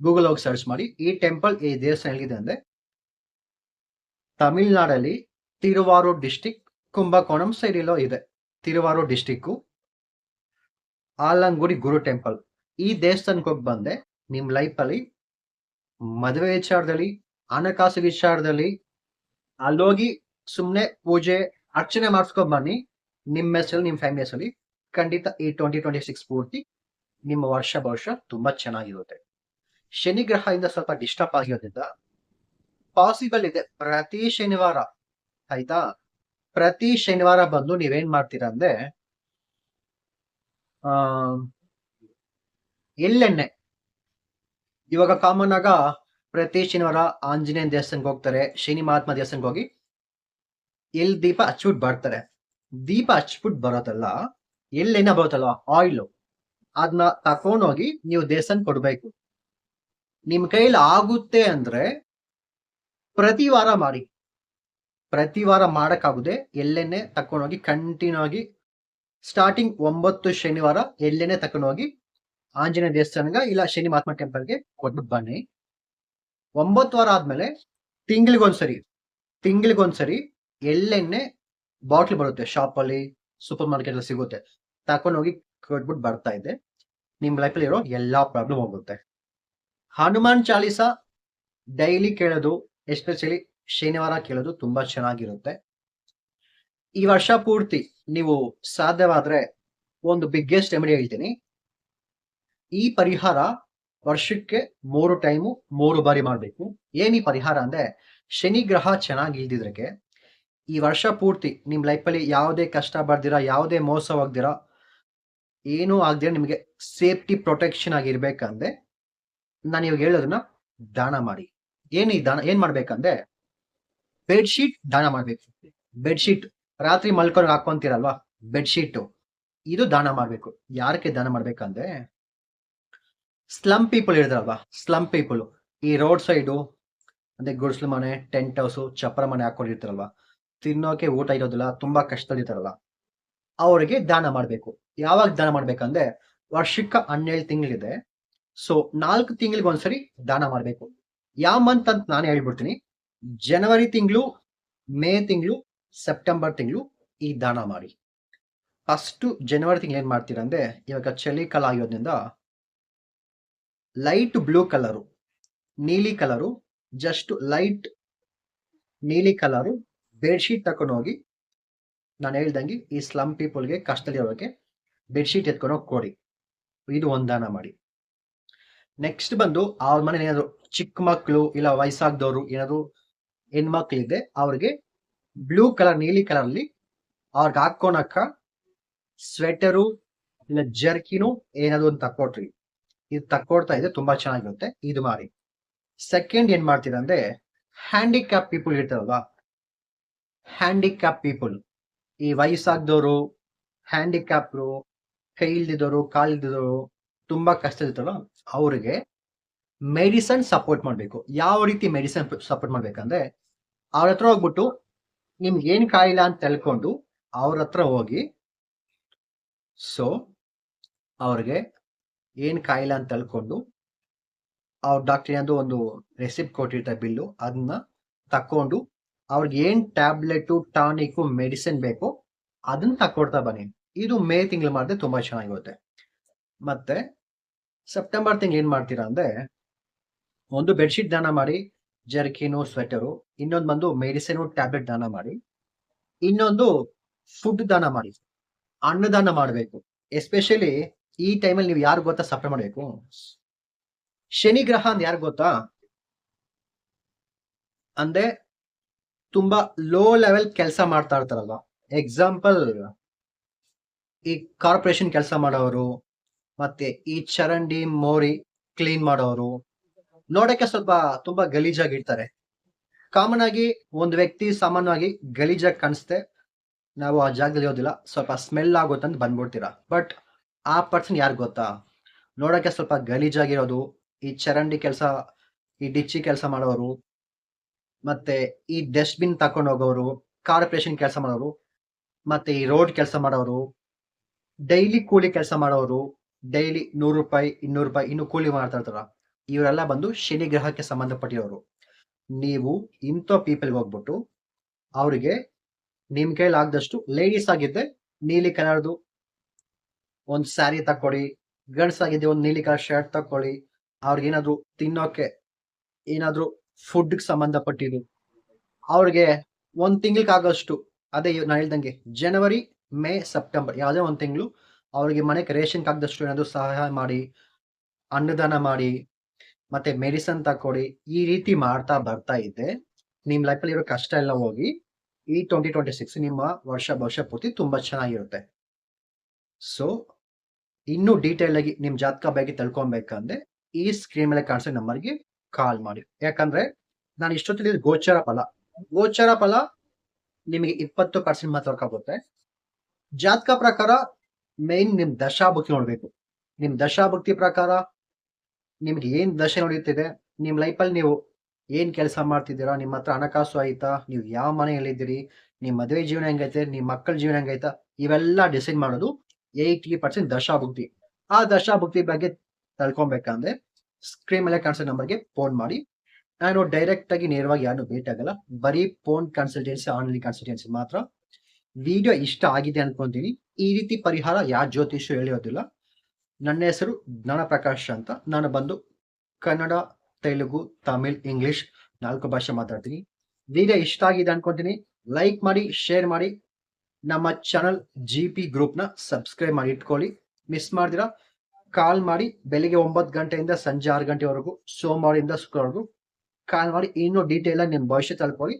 ಗೂಗಲ್ ಹೋಗಿ ಸರ್ಚ್ ಮಾಡಿ, ಈ ಟೆಂಪಲ್ ಈ ದೇವಸ್ಥಾನ ಎಲ್ಲಿದೆ ಅಂದ್ರೆ ತಮಿಳ್ನಾಡಲ್ಲಿ ತಿರುವಾರೂರ್ ಡಿಸ್ಟಿಕ್ ಕುಂಭಕೋಣಂ ಸೈಡ್ ಇದೆ. ತಿರುವಾರೂರ್ ಡಿಸ್ಟಿಕ್ ಆಲಂಗುಡಿ ಗುರು ಟೆಂಪಲ್ ಈ ದೇವಸ್ಥಾನಕ್ಕೆ ಹೋಗಿ ಬಂದೆ. ನಿಮ್ಮ ಲೈಫ್ ಅಲ್ಲಿ, ಮದುವೆ ವಿಚಾರದಲ್ಲಿ, ಹಣಕಾಸು ವಿಚಾರದಲ್ಲಿ ಅಲ್ಲೋಗಿ ಸುಮ್ಮನೆ ಪೂಜೆ, ಅರ್ಚನೆ ಮಾಡಿಸ್ಕೊಂಡ್ ಬನ್ನಿ. ನಿಮ್ಮ ಹೆಸರು ನಿಮ್ಮ ಫ್ಯಾಮಿಲಿ ಹೆಸರಲ್ಲಿ ಖಂಡಿತ ಈ ಟ್ವೆಂಟಿ ಟ್ವೆಂಟಿ ಸಿಕ್ಸ್ ಪೂರ್ತಿ ನಿಮ್ಮ ವರ್ಷ ಭವಿಷ್ಯ ತುಂಬಾ ಚೆನ್ನಾಗಿರುತ್ತೆ. ಶನಿ ಗ್ರಹದಿಂದ ಸ್ವಲ್ಪ ಡಿಸ್ಟರ್ಬ್ ಆಗಿರೋದ್ರಿಂದ ಪಾಸಿಬಲ್ ಇದೆ. ಪ್ರತಿ ಶನಿವಾರ, ಆಯ್ತಾ? ಪ್ರತಿ ಶನಿವಾರ ಬಂದು ನೀವೇನ್ ಮಾಡ್ತೀರಾ ಅಂದ್ರೆ ಎಳ್ಳೆಣ್ಣೆ. ಇವಾಗ ಕಾಮನ್ ಆಗ ಪ್ರತಿ ಶನಿವಾರ ಆಂಜನೇಯನ ದೇವಸ್ಥಾನಕ್ಕೆ ಹೋಗ್ತಾರೆ, ಶನಿ ಮಹಾತ್ಮ ದೇವಸ್ಥಾನಕ್ಕೆ ಹೋಗಿ ಎಲ್ ದೀಪ ಹಚ್ಬಿಟ್ಟು ಬರ್ತಾರೆ. ದೀಪ ಹಚ್ಬಿಟ್ಟು ಬರೋದಲ್ಲ, ಎಳ್ಳೆಣ್ಣೆ ಬರುತ್ತಲ್ಲ ಆಯಿಲ್ ಅದನ್ನ ತಕೊಂಡೋಗಿ ನೀವು ದೇವಸ್ಥಾನ ಕೊಡ್ಬೇಕು. ನಿಮ್ ಕೈಲಿ ಆಗುತ್ತೆ ಅಂದ್ರೆ ಪ್ರತಿ ವಾರ ಮಾಡಿ. ಪ್ರತಿ ವಾರ ಮಾಡಕ್ಕಾಗುದೆ ಎಲ್ಲೆಣ್ಣೆ ತಕೊಂಡೋಗಿ ಕಂಟಿನ್ಯೂ ಆಗಿ ಸ್ಟಾರ್ಟಿಂಗ್ ಒಂಬತ್ತು ಶನಿವಾರ ಎಲ್ಲೇನೆ ತಕೊಂಡು ಹೋಗಿ ಆಂಜನೇಯ ದೇವಸ್ಥಾನಗ ಇಲ್ಲ ಶನಿ ಮಹಾತ್ಮ ಟೆಂಪಲ್ಗೆ ಕೊಟ್ಬಿಟ್ಟು ಬನ್ನಿ. ಒಂಬತ್ತು ವಾರ ಆದ್ಮೇಲೆ ತಿಂಗಳಿಗೊಂದ್ಸರಿ ತಿಂಗಳಿಗೊಂದ್ಸರಿ ಎಳ್ಳೆಣ್ಣೆ ಬಾಟ್ಲ್ ಬರುತ್ತೆ ಶಾಪ್ ಅಲ್ಲಿ ಸೂಪರ್ ಮಾರ್ಕೆಟ್ ಅಲ್ಲಿ ಸಿಗುತ್ತೆ. ತಕೊಂಡೋಗಿ ಕೊಟ್ಬಿಟ್ಟು ಬರ್ತಾ ಇದೆ. ನಿಮ್ ಲೈಫಲ್ಲಿ ಇರೋ ಎಲ್ಲಾ ಪ್ರಾಬ್ಲಮ್ ಹೋಗುತ್ತೆ. ಹನುಮಾನ್ ಚಾಲೀಸ ಡೈಲಿ ಕೇಳೋದು ಎಸ್ಪೆಷಲಿ ಶನಿವಾರ ಕೇಳೋದು ತುಂಬಾ ಚೆನ್ನಾಗಿರುತ್ತೆ. ಈ ವರ್ಷ ಪೂರ್ತಿ ನೀವು ಸಾಧ್ಯವಾದ್ರೆ ಒಂದು ಬಿಗ್ಗೆಸ್ಟ್ ರೆಮಿಡಿ ಹೇಳ್ತೀನಿ. ಈ ಪರಿಹಾರ ವರ್ಷಕ್ಕೆ ಮೂರು ಟೈಮು ಮೂರು ಬಾರಿ ಮಾಡಬೇಕು. ಏನೀ ಪರಿಹಾರ ಅಂದ್ರೆ ಶನಿ ಗ್ರಹ ಚೆನ್ನಾಗಿ ಇಲ್ದಿದ್ರಕ್ಕೆ ಈ ವರ್ಷ ಪೂರ್ತಿ ನಿಮ್ಮ ಲೈಫಲ್ಲಿ ಯಾವುದೇ ಕಷ್ಟ ಬರ್ದಿರಾ, ಯಾವುದೇ ಮೋಸವಾಗ್ದಿರಾ ಏನೂ ಆಗ್ದಿರ ನಿಮಗೆ ಸೇಫ್ಟಿ ಪ್ರೊಟೆಕ್ಷನ್ ಆಗಿರ್ಬೇಕಂದ್ರೆ ನಾನು ಇವಾಗ ಹೇಳೋದನ್ನ ದಾನ ಮಾಡಿ. ಏನು ಈ ದಾನ, ಏನ್ ಮಾಡ್ಬೇಕಂದ್ರೆ ಬೆಡ್ಶೀಟ್ ದಾನ ಮಾಡ್ಬೇಕು. ಬೆಡ್ಶೀಟ್ ರಾತ್ರಿ ಮಲ್ಕೊಂಡು ಹಾಕೊಂತೀರಲ್ವಾ ಬೆಡ್ಶೀಟು. ಇದು ದಾನ ಮಾಡ್ಬೇಕು. ಯಾರಕ್ಕೆ ದಾನ ಮಾಡ್ಬೇಕಂದ್ರೆ ಸ್ಲಮ್ ಪೀಪಲ್ ಇರ್ತಾರಲ್ವಾ ಸ್ಲಮ್ ಪೀಪಲ್. ಈ ರೋಡ್ ಸೈಡು, ಅಂದ್ರೆ ಗುಡ್ಸ್ಲು ಮನೆ, ಟೆಂಟ್ ಹೌಸು, ಚಪ್ಪರ ಮನೆ ಹಾಕೊಂಡಿರ್ತಾರಲ್ವಾ ತಿನ್ನೋಕೆ ಊಟ ಇರೋದಿಲ್ಲ, ತುಂಬಾ ಕಷ್ಟದಲ್ಲಿರ್ತಾರಲ್ಲ ಅವರಿಗೆ ದಾನ ಮಾಡ್ಬೇಕು. ಯಾವಾಗ ದಾನ ಮಾಡ್ಬೇಕಂದ್ರೆ, ವರ್ಷಕ್ಕ ಹನ್ನೆರಡು ತಿಂಗಳಿದೆ. ಸೊ, ನಾಲ್ಕು ತಿಂಗಳಿಗೆ ಒಂದ್ಸರಿ ದಾನ ಮಾಡ್ಬೇಕು. ಯಾವ ಮಂತ್ ಅಂತ ನಾನು ಹೇಳ್ಬಿಡ್ತೀನಿ. ಜನವರಿ ತಿಂಗಳು, ಮೇ ತಿಂಗಳು ಸೆಪ್ಟೆಂಬರ್ ತಿಂಗಳು ಈ ದಾನ ಮಾಡಿ. ಫಸ್ಟ್ ಜನವರಿ ತಿಂಗಳು ಏನು ಮಾಡ್ತೀರಾ ಅಂದ್ರೆ, ಇವಾಗ ಚಳಿಕಾಲ ಆಗಿರೋದ್ರಿಂದ ಲೈಟ್ ಬ್ಲೂ ಕಲರು ನೀಲಿ ಕಲರು ಜಸ್ಟ್ ಲೈಟ್ ನೀಲಿ ಕಲರು ಬೆಡ್ಶೀಟ್ ತಕೊಂಡು ಹೋಗಿ, ನಾನು ಹೇಳ್ದಂಗೆ ಈ ಸ್ಲಮ್ ಪೀಪಲ್ಗೆ ಕಷ್ಟದಲ್ಲಿರೋಕ್ಕೆ ಬೆಡ್ಶೀಟ್ ಎತ್ಕೊಂಡು ಹೋಗಿ ಕೊಡಿ. ಇದು ಒಂದು ಮಾಡಿ. ನೆಕ್ಸ್ಟ್ ಬಂದು ಅವ್ರ ಮನೇಲಿ ಏನಾದ್ರು ಚಿಕ್ಕ ಮಕ್ಕಳು ಇಲ್ಲ ವಯಸ್ಸಾಗದವ್ರು ಏನಾದ್ರು ಹೆಣ್ಮಕ್ಳಿದೆ ಅವ್ರಿಗೆ ಬ್ಲೂ ಕಲರ್ ನೀಲಿ ಕಲರ್ ಅಲ್ಲಿ ಅವ್ರಿಗೆ ಹಾಕೋಣಕ್ಕ ಸ್ವೆಟರು ಇಲ್ಲ ಜರ್ಕಿನು ಏನಾದ್ರು ಒಂದು ತಕ್ಕೊಟ್ರಿ. ಇದು ತಕ್ಕೊಡ್ತಾ ಇದೆ ತುಂಬಾ ಚೆನ್ನಾಗಿರುತ್ತೆ. ಇದು ಮಾರಿ ಸೆಕೆಂಡ್ ಏನ್ ಮಾಡ್ತೀರಾ ಅಂದ್ರೆ ಹ್ಯಾಂಡಿಕ್ಯಾಪ್ ಪೀಪಲ್ ಇರ್ತಾರಲ್ವಾ ಹ್ಯಾಂಡಿಕ್ಯಾಪ್ ಪೀಪಲ್ ಈ ವಯಸ್ಸಾಗ್ದವರು ಹ್ಯಾಂಡಿಕ್ಯಾಪ್ರು ಕೈ ಇಲ್ದಿದ್ದವರು ಕಾಲ್ ಇಲ್ದಿದ್ದವರು ತುಂಬಾ ಕಷ್ಟ ಇರ್ತಾರಲ್ಲ ಅವ್ರಿಗೆ ಮೆಡಿಸನ್ ಸಪೋರ್ಟ್ ಮಾಡಬೇಕು. ಯಾವ ರೀತಿ ಮೆಡಿಸನ್ ಸಪೋರ್ಟ್ ಮಾಡ್ಬೇಕಂದ್ರೆ ಅವ್ರ ಹತ್ರ ಹೋಗ್ಬಿಟ್ಟು ನಿಮ್ಗೆ ಏನ್ ಕಾಯಿಲ್ಲ ಅಂತ ತಿಳ್ಕೊಂಡು ಅವ್ರ ಹತ್ರ ಹೋಗಿ ಸೊ ಅವ್ರಿಗೆ ಏನ್ ಕಾಯಿಲ್ಲ ಅಂತ ತಿಳ್ಕೊಂಡು ಅವ್ರ ಡಾಕ್ಟರ್ ಏನಾದ್ರು ಒಂದು ರೆಸಿಪ್ಟ್ ಕೊಟ್ಟಿರ್ತಾರೆ ಬಿಲ್ಲು ಅದನ್ನ ತಕೊಂಡು ಅವ್ರಿಗೆ ಏನ್ ಟ್ಯಾಬ್ಲೆಟ್ ಟಾನಿಕ್ ಮೆಡಿಸಿನ್ ಬೇಕು ಅದನ್ನ ತಕೊಡ್ತಾ ಬನ್ನಿ. ಇದು ಮೇ ತಿಂಗಳು ಮಾಡಿದ್ರೆ ತುಂಬಾ ಚೆನ್ನಾಗಿರುತ್ತೆ. ಮತ್ತೆ ಸೆಪ್ಟೆಂಬರ್ ತಿಂಗಳು ಏನ್ ಮಾಡ್ತೀರಾ ಅಂದ್ರೆ, ಒಂದು ಬೆಡ್ಶೀಟ್ ದಾನ ಮಾಡಿ ಜರ್ಕಿನು ಸ್ವೆಟರು ಇನ್ನೊಂದು ಬಂದು ಮೆಡಿಸಿನ್ ಟ್ಯಾಬ್ಲೆಟ್ ದಾನ ಮಾಡಿ, ಇನ್ನೊಂದು ಫುಡ್ ದಾನ ಮಾಡಿ, ಅನ್ನದಾನ ಮಾಡಬೇಕು. ಎಸ್ಪೆಷಲಿ ಈ ಟೈಮಲ್ಲಿ ನೀವು ಯಾರು ಗೊತ್ತಾ ಸಫರ್ ಮಾಡಬೇಕು? ಶನಿ ಗ್ರಹ ಅಂತ ಯಾರು ಗೊತ್ತಾ? ಅಂದ್ರೆ ತುಂಬಾ ಲೋ ಲೆವೆಲ್ ಕೆಲಸ ಮಾಡ್ತಾ ಇರ್ತಾರಲ್ವ? ಎಕ್ಸಾಂಪಲ್ ಈ ಕಾರ್ಪೊರೇಷನ್ ಕೆಲಸ ಮಾಡೋರು, ಮತ್ತೆ ಈ ಚರಂಡಿ ಮೋರಿ ಕ್ಲೀನ್ ಮಾಡೋರು ನೋಡಕ್ಕೆ ಸ್ವಲ್ಪ ತುಂಬಾ ಗಲೀಜಾಗಿರ್ತಾರೆ ಕಾಮನ್ ಆಗಿ ಒಂದು ವ್ಯಕ್ತಿ ಸಾಮಾನ್ಯವಾಗಿ ಗಲೀಜಾಗಿ ಕಾಣಿಸ್ತೆ. ನಾವು ಆ ಜಾಗದಲ್ಲಿ ಇರೋದಿಲ್ಲ ಸ್ವಲ್ಪ ಸ್ಮೆಲ್ ಆಗುತ್ತೆ ಅಂತ ಬಂದ್ಬಿಡ್ತೀರಾ. ಬಟ್ ಆ ಪರ್ಸನ್ ಯಾರು ಗೊತ್ತಾ? ನೋಡಕ್ಕೆ ಸ್ವಲ್ಪ ಗಲೀಜಾಗಿರೋದು, ಈ ಚರಂಡಿ ಕೆಲಸ, ಈ ಡಿಚ್ಚಿ ಕೆಲಸ ಮಾಡೋರು, ಮತ್ತೆ ಈ ಡಸ್ಟ್ಬಿನ್ ತಕೊಂಡು ಹೋಗೋರು ಕಾರ್ಪೊರೇಷನ್ ಕೆಲಸ ಮಾಡೋರು, ಮತ್ತೆ ಈ ರೋಡ್ ಕೆಲಸ ಮಾಡೋರು ಡೈಲಿ ಕೂಲಿ ಕೆಲಸ ಮಾಡೋರು ಡೈಲಿ ನೂರು ರೂಪಾಯಿ, ಇನ್ನೂರು ರೂಪಾಯಿ, ಇನ್ನು ಕೂಲಿ ಮಾಡ್ತಾ ಇರ್ತಾರ? ಇವರೆಲ್ಲ ಬಂದು ಶನಿ ಗ್ರಹಕ್ಕೆ ಸಂಬಂಧಪಟ್ಟಿರೋರು. ನೀವು ಇಂಥ ಪೀಪಲ್ಗೆ ಹೋಗ್ಬಿಟ್ಟು ಅವರಿಗೆ ನಿಮ್ ಆಗದಷ್ಟು ಲೇಡೀಸ್ ಆಗಿದ್ದೆ ನೀಲಿ ಕಲರ್ದು ಒಂದು ಸ್ಯಾರಿ ತಕ್ಕೊಡಿ ಗಂಡ್ಸ್ ಆಗಿದ್ದೆ ಒಂದು ನೀಲಿ ಕಲರ್ ಶರ್ಟ್ ತಕ್ಕೊಳ್ಳಿ ಅವ್ರಿಗೆ ಏನಾದ್ರು ತಿನ್ನೋಕೆ ಏನಾದ್ರು ಫುಡ್ ಸಂಬಂಧಪಟ್ಟಿದ್ದು. ಅವ್ರಿಗೆ ಒಂದ್ ತಿಂಗ್ಳಿಗೆ ಆಗೋಷ್ಟು, ಅದೇ ನಾನು ಹೇಳ್ದಂಗೆ ಜನವರಿ ಮೇ ಸೆಪ್ಟೆಂಬರ್ ಯಾವುದೇ ಒಂದು ತಿಂಗಳು ಅವ್ರಿಗೆ ಮನೆಗೆ ರೇಷನ್ ಆಗದಷ್ಟು ಏನಾದ್ರು ಸಹಾಯ ಮಾಡಿ, ಅನ್ನದಾನ ಮಾಡಿ ಮತ್ತೆ ಮೆಡಿಸನ್ ತಕೊಡಿ ಈ ರೀತಿ ಮಾಡ್ತಾ ಬರ್ತಾ ಇದ್ದೆ ನಿಮ್ ಲೈಫಲ್ಲಿ ಇರೋ ಕಷ್ಟ ಎಲ್ಲ ಹೋಗಿ, ಈ ಟ್ವೆಂಟಿ ಟ್ವೆಂಟಿ ಸಿಕ್ಸ್ ನಿಮ್ಮ ವರ್ಷ ಭವಿಷ್ಯ ಪೂರ್ತಿ ತುಂಬಾ ಚೆನ್ನಾಗಿರುತ್ತೆ. ಸೊ ಇನ್ನೂ ಡೀಟೇಲ್ ಆಗಿ ನಿಮ್ ಜಾತಕ ಬಗ್ಗೆ ತಿಳ್ಕೊಬೇಕಂದ್ರೆ, ಈ ಸ್ಕ್ರೀನ್ ಮೇಲೆ ಕಾಣಿಸೋ ನಂಬರ್ಗೆ ಕಾಲ್ ಮಾಡಿ. ಯಾಕಂದ್ರೆ, ನಾನು ಇಷ್ಟೊತ್ತಿಗೆ ಗೋಚರ ಫಲ ಗೋಚರ ಫಲ ನಿಮಗೆ ಇಪ್ಪತ್ತು ಪರ್ಸೆಂಟ್ ಮಾತ್ರ ಆಗುತ್ತೆ ಜಾತಕ ಪ್ರಕಾರ ಮೇನ್ ನಿಮ್ ದಶಾಭುಕ್ತಿ ನೋಡ್ಬೇಕು. ನಿಮ್ ದಶಾಭುಕ್ತಿ ಪ್ರಕಾರ ನಿಮ್ಗೆ ಏನ್ ದಶೆ ನಡೆಯುತ್ತಿದೆ? ನಿಮ್ ಲೈಫಲ್ಲಿ ನೀವು ಏನ್ ಕೆಲಸ ಮಾಡ್ತಿದ್ದೀರಾ? ನಿಮ್ಮ ಹತ್ರ ಹಣಕಾಸು ಆಯ್ತಾ? ನೀವು ಯಾವ ಮನೆಯಲ್ಲಿದ್ದೀರಿ ನಿಮ್ ಮದುವೆ ಜೀವನ ಹೆಂಗೈತೆ? ನಿಮ್ ಮಕ್ಕಳ ಜೀವನ ಹೆಂಗೈತಾ? ಇವೆಲ್ಲ ಡಿಸೈಡ್ ಮಾಡೋದು ಏಯ್ಟಿ ಪರ್ಸೆಂಟ್ ದಶಾಭುಕ್ತಿ. ಆ ದಶಾಭುಕ್ತಿ ಬಗ್ಗೆ ತಳ್ಕೊಬೇಕಂದ್ರೆ ಸ್ಕ್ರೀನ್ ಮೇಲೆ ಕಾಣಿಸೋ ನಂಬರ್ಗೆ ಫೋನ್ ಮಾಡಿ. ನಾನು ಡೈರೆಕ್ಟ್ ಆಗಿ ನೇರವಾಗಿ ಯಾರು ಭೇಟಿ ಆಗಲ್ಲ. ಬರೀ ಫೋನ್ ಕನ್ಸಲ್ಟೆನ್ಸಿ ಆನ್ಲೈನ್ ಕನ್ಸಲ್ಟೆನ್ಸಿ ಮಾತ್ರ. ವಿಡಿಯೋ ಇಷ್ಟ ಆಗಿದೆ ಅನ್ಕೊಂತೀನಿ. ಈ ರೀತಿ ಪರಿಹಾರ ಯಾವ ಜ್ಯೋತಿಷ್ಯ ಹೇಳಿರೋದಿಲ್ಲ. ನನ್ನ ಹೆಸರು ಜ್ಞಾನ ಪ್ರಕಾಶ್ ಅಂತ. ನಾನು ಬಂದು ಕನ್ನಡ, ತೆಲುಗು, ತಮಿಳ್, ಇಂಗ್ಲಿಷ್ ನಾಲ್ಕು ಭಾಷೆ ಮಾತಾಡ್ತೀನಿ. ವಿಡಿಯೋ ಇಷ್ಟ ಆಗಿದೆ ಅನ್ಕೊಂತೀನಿ, ಲೈಕ್ ಮಾಡಿ, ಶೇರ್ ಮಾಡಿ. ನಮ್ಮ ಚಾನಲ್ ಜಿ ಪಿ ಗ್ರೂಪ್ನ ಸಬ್ಸ್ಕ್ರೈಬ್ ಮಾಡಿ, ಇಟ್ಕೊಳ್ಳಿ. ಮಿಸ್ ಮಾಡ್ದಿರಾ, ಕಾಲ್ ಮಾಡಿ. ಬೆಳಿಗ್ಗೆ ಒಂಬತ್ತು ಗಂಟೆಯಿಂದ ಸಂಜೆ ಆರು ಗಂಟೆವರೆಗೂ, ಸೋಮವಾರದಿಂದ ಶುಕ್ರವರೆಗೂ ಕಾಲ್ ಮಾಡಿ. ಇನ್ನೂ ಡೀಟೇಲ್ ಆಗಿ ನಿಮ್ಮ ಭವಿಷ್ಯ ತಲುಪಿ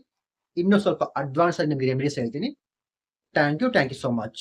ಇನ್ನೂ ಸ್ವಲ್ಪ ಅಡ್ವಾನ್ಸ್ ಆಗಿ ನಿಮ್ಗೆ ರೆಮಿಡೀಸ್ ಹೇಳ್ತೀನಿ. Thank you thank you so much